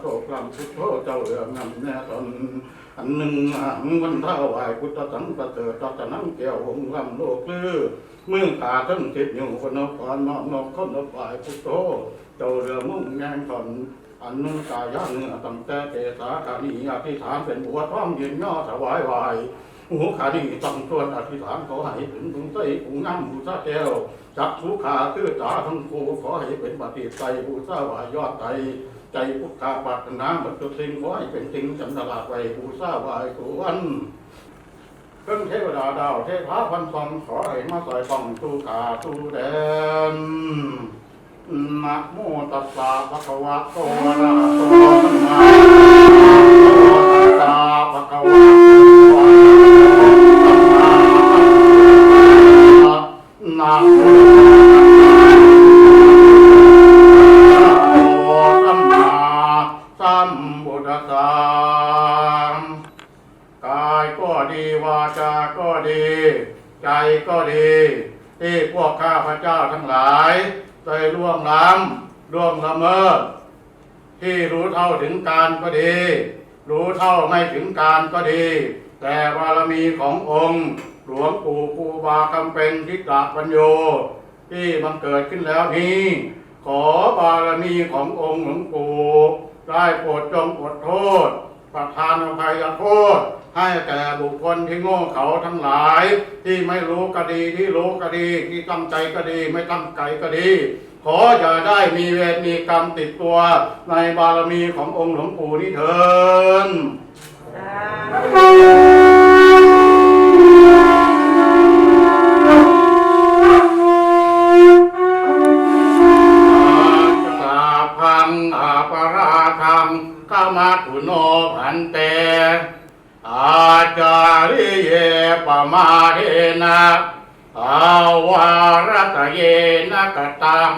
โสกรรมพุทโธเจ้าเรืองนำแน่ตนอันหนึ่งหังวันเท่าไหวพุทธสังประเสริฐตันังเกี่ยวหงลำโลกลือเมื่อขาทั้งจิตอยู่คนนกอนนอกนกคนนกไหวพุทโธเจ้าเรือมุ่งแงงตนอันนึงกายเนื้อตั้งแต่เกษาขานีอธิษฐานเป็นบัวท้องยืนย่อถวายไหวหูขาดีต้องชวนอธิษฐานขอให้ถึงถึงใจหูงามหูซาแก้วจักสุขาคือตาทั้งคู่ขอให้เป็นปฏิใจผู้สาวายอดใจ ใจพุทธาปัตนาบัตุสิ่งขอให้เป็นสิ่งจำตลาไปภูซาวายสุวรรณเครื่องเทวดาดาวเทพาพันทองขอให้มาใส่ฟองตู้ขาตู้แดนนะโมตัสสะภะคะวะโตอะระหะโตสัมมา กายก็ดีวาจาก็ดี ใจก็ดี ที่พวกข้าพเจ้าทั้งหลายได้ล่วงล้ำล่วงละเมิดที่รู้เท่าถึงการก็ดี รู้เท่าไม่ถึงการก็ดี แต่บารมีขององค์ หลวงปู่ครูบาคำเป็นทิฏฐปัญโย ที่มันเกิดขึ้นแล้วนี้ ขอบารมีขององค์หลวงปู่ได้โปรดจงอดโทษ ประทานอภัยโทษ ให้แก่บุคคลที่โง่เขาทั้งหลาย ที่ไม่รู้ก็ดีที่รู้ก็ดีที่ตั้งใจก็ดีไม่ตั้งใจก็ดี ขออย่าได้มีเวรมีกรรมติดตัวในบารมีขององค์หลวงปู่นี้เถินสาพังอาปราคังขมาตุโนพันเต ปมาเทนะอาวารตเยนะกตัง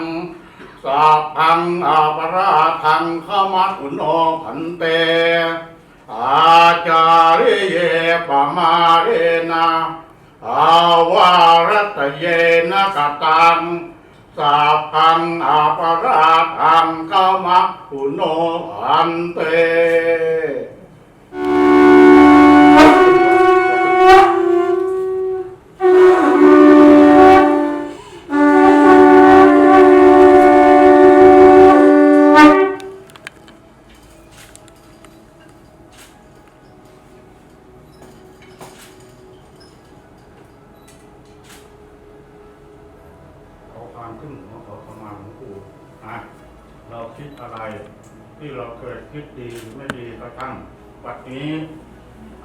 สาพังอาปราคังขมาตุโนพันเต อาจาริเยปมาเทนะอาวารตเยนะกตังสาพังอาปราทังขมักขุโนอันเต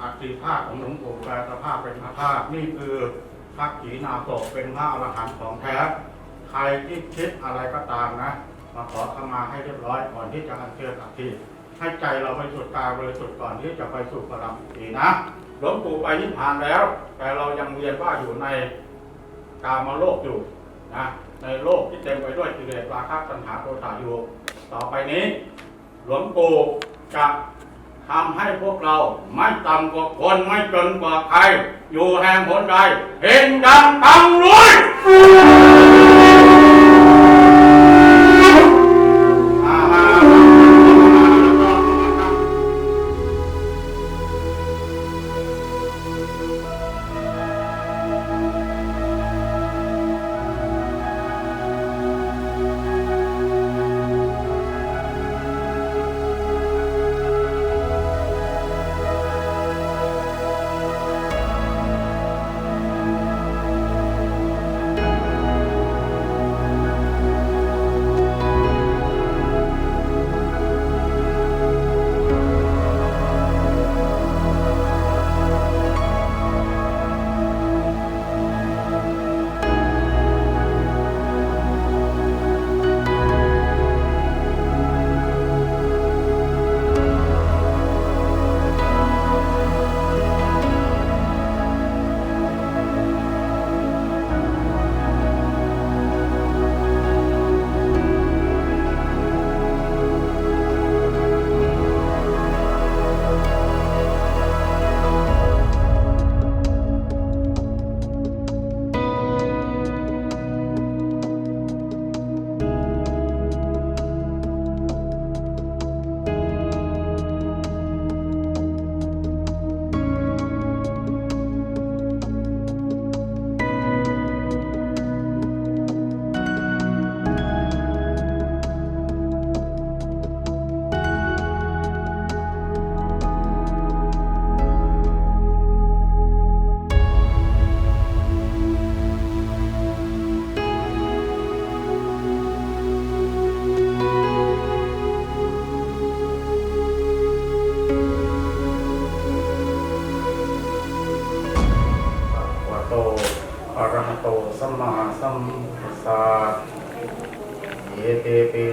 อัติภาพของหลวงปู่แปลสภาพเป็นพระธาตุนี่คือพระขีณาสพเป็นพระอรหันต์ของแท้ ใครที่คิดอะไรก็ตามนะมาขอขมาให้เรียบร้อยก่อนที่จะอัญเชิญอัฐิให้ใจเราไปสุดกายบริสุทธิ์ก่อนที่จะไปสู่พระรัมอีนะหลวงปู่ไปนิพพานแล้ว แต่เรายังเวียนว่าอยู่ในกามโลกอยู่นะในโลกที่เต็มไปด้วยกิเลสราคะตัณหาโทสะอยู่ ต่อไปนี้ หลวงปู่จะ ทำให้พวกเราไม่ต่ำกว่าคนไม่จนกว่าใคร อยู่แห่งหนใดเห็นดังตังรวย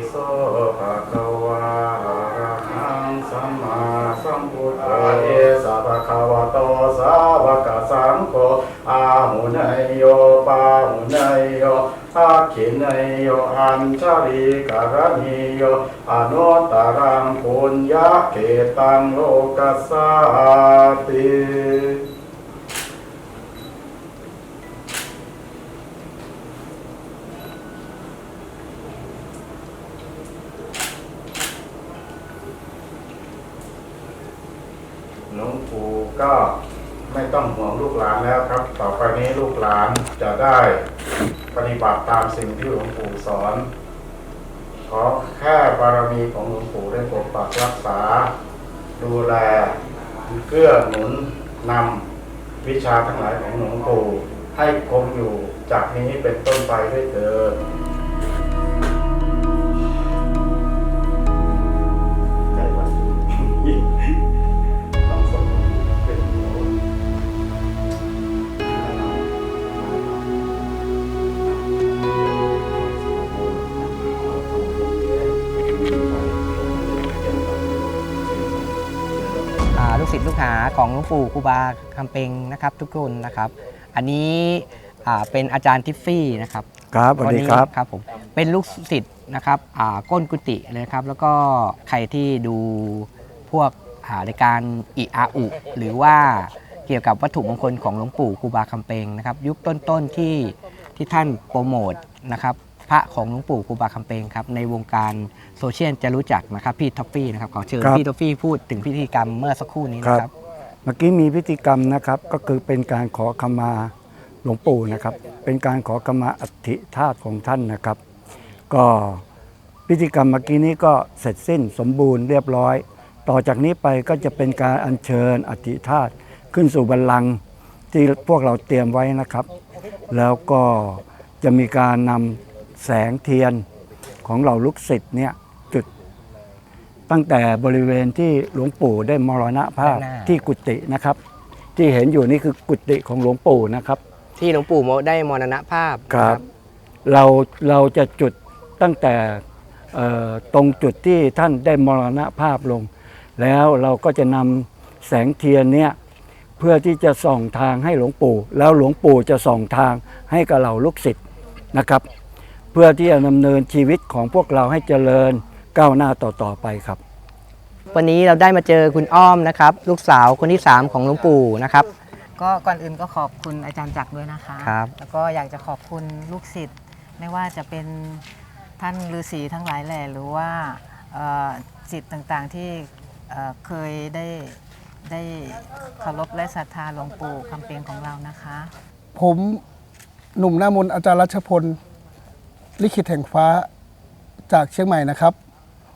โสภะคะวะอะระหังสัมมาสัมพุทธะเอสะภะคะวะโตสาวกสังโฆอาหุเนยโยปาหุเนยโยอาคิเนยโยอัญชลีการณิโยอนุตตรังปุญญาเกตังโลกัสสติ หลวงปู่ก็ไม่ ต้องห่วงลูกหลานแล้วครับ ต่อไปนี้ลูกหลานจะได้ปฏิบัติตามสิ่งที่หลวงปู่สอน ขอแค่บารมีของหลวงปู่ได้ปกปักรักษา ดูแลเกื้อหนุนนำวิชาทั้งหลายของหลวงปู่ให้คงอยู่จากนี้เป็นต้นไปด้วยเถิด ลูกศิษย์ลูกหาของหลวงปู่ครูบาคำเปงนะครับ ทุกคนนะครับ อันนี้อ่าเป็นอาจารย์ทิฟฟี่นะครับครับสวัสดีครับ นนี้ครับผมเป็นลูกศิษย์นะครับอ่าก้นกุฏิเลยนะครับ แล้วก็ใครที่ดูพวกอ่ารายการอิอาอุ หรือว่าเกี่ยวกับวัตถุมงคลของหลวงปู่ครูบาคำเปงนะครับ ยุคต้นๆที่ที่ท่านโปรโมทนะครับ พระของหลวงปู่ครูบาคำเปงครับในวงการโซเชียลจะรู้จักนะครับพี่ท็อฟฟี่นะครับขอเชิญครับ พี่ท็อฟฟี่พูดถึงพิธีกรรมเมื่อสักครู่นี้นะครับ เมื่อกี้มีพิธีกรรมนะครับก็คือเป็นการขอขมาหลวงปู่นะครับ เป็นการขอขมาอัฐิธาตุของท่านนะครับ ก็พิธีกรรมเมื่อกี้นี้ก็เสร็จสิ้นสมบูรณ์เรียบร้อย ต่อจากนี้ไปก็จะเป็นการอัญเชิญอัฐิธาตุขึ้นสู่บัลลังก์ที่พวกเราเตรียมไว้นะครับ แล้วก็จะมีการนำ แสงเทียนของเหล่าลูกศิษย์เนี่ยจุด ตั้งแต่บริเวณที่หลวงปู่ได้มรณภาพด้านหน้า ที่กุฏินะครับ ที่เห็นอยู่นี่คือกุฏิของหลวงปู่นะครับ ที่หลวงปู่ได้มรณภาพครับนะเราเราจะจุดตั้งแต่เอ่อตรงจุดที่ท่านได้มรณภาพลง แล้วเราก็จะนำแสงเทียนเนี่ยเพื่อที่จะส่องทางให้หลวงปู่ แล้วหลวงปู่จะส่องทางให้กับเหล่าลูกศิษย์นะครับเพื่อที่จะดำเนินชีวิตของพวกเราให้เจริญก้าวหน้าต่อๆไปครับ วันนี้เราได้มาเจอคุณอ้อมนะครับ ลูกสาวคนที่ 3 ของหลวงปู่นะครับ ก็ก่อนอื่นก็ขอบคุณอาจารย์จักรด้วยนะคะ ครับ แล้วก็อยากจะขอบคุณลูกศิษย์ไม่ว่าจะเป็นท่านฤาษีทั้งหลายแหล่หรือว่าเอ่อศิษย์ต่างๆที่เอ่อเคยได้ได้เคารพและศรัทธาหลวงปู่คำเปงของเรานะคะ ผมหนุ่มหน้ามนต์อาจารย์รัชพล ลิขิตแห่งฟ้าจากเชียงใหม่นะครับ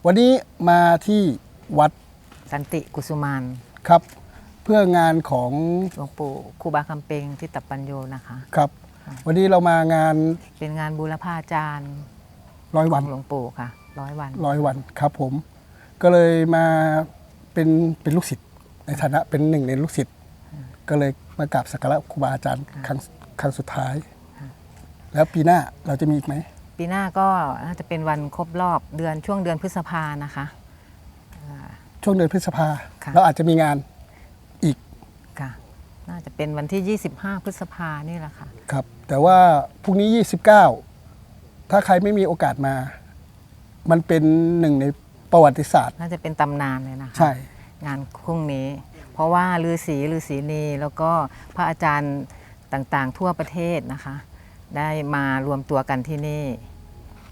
วันนี้มาที่วัดสันติกุสุมานครับ เพื่องานของหลวงปู่ครูบาคำเปงที่ตับปัญโยนะคะ ครับ วันนี้เรามางานเป็นงานบูรพาจารย์ร้อยขวัอน งหลวงปู่ค่ะร้อยวันร้อยวันครับผม ก็เลยมาเป็นเป็นลูกศิษย์ในฐานะเป็นหนึ่งในลูกศิษย์ก็เลยมากราบสักการะครูบาอาจารย์ครั้งครั้งสุดท้าย แล้วปีหน้าเราจะมีอีกไหม ปีหน้าก็น่าจะเป็นวันครบรอบเดือนช่วงเดือนพฤษภานะคะช่วงเดือนพฤษภาค่ะ เราอาจจะมีงานอีกค่ะ น่าจะเป็นวันที่ 25 พฤษภานี่แหละค่ะ ครับ แต่ว่าพรุ่งนี้ 29 ถ้าใครไม่มีโอกาสมา มันเป็นหนึ่งในประวัติศาสตร์ น่าจะเป็นตำนานเลยนะคะ ใช่ งานพรุ่งนี้ เพราะว่าฤาษีฤาษีนีแล้วก็พระอาจารย์ต่างๆ ทั่วประเทศนะคะ ได้มารวมตัวกันที่นี่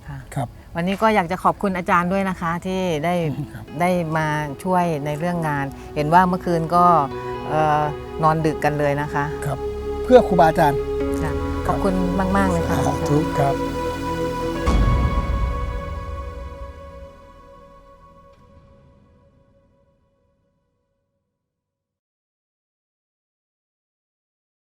ค่ะ ครับ วันนี้ก็อยากจะขอบคุณอาจารย์ด้วยนะคะที่ได้ได้มาช่วยในเรื่องงาน เห็นว่าเมื่อคืนก็เอ่อนอนดึกกันเลยนะคะครับ เพื่อครูบาอาจารย์ค่ะขอบคุณมาก ๆ เลยค่ะทุกครับ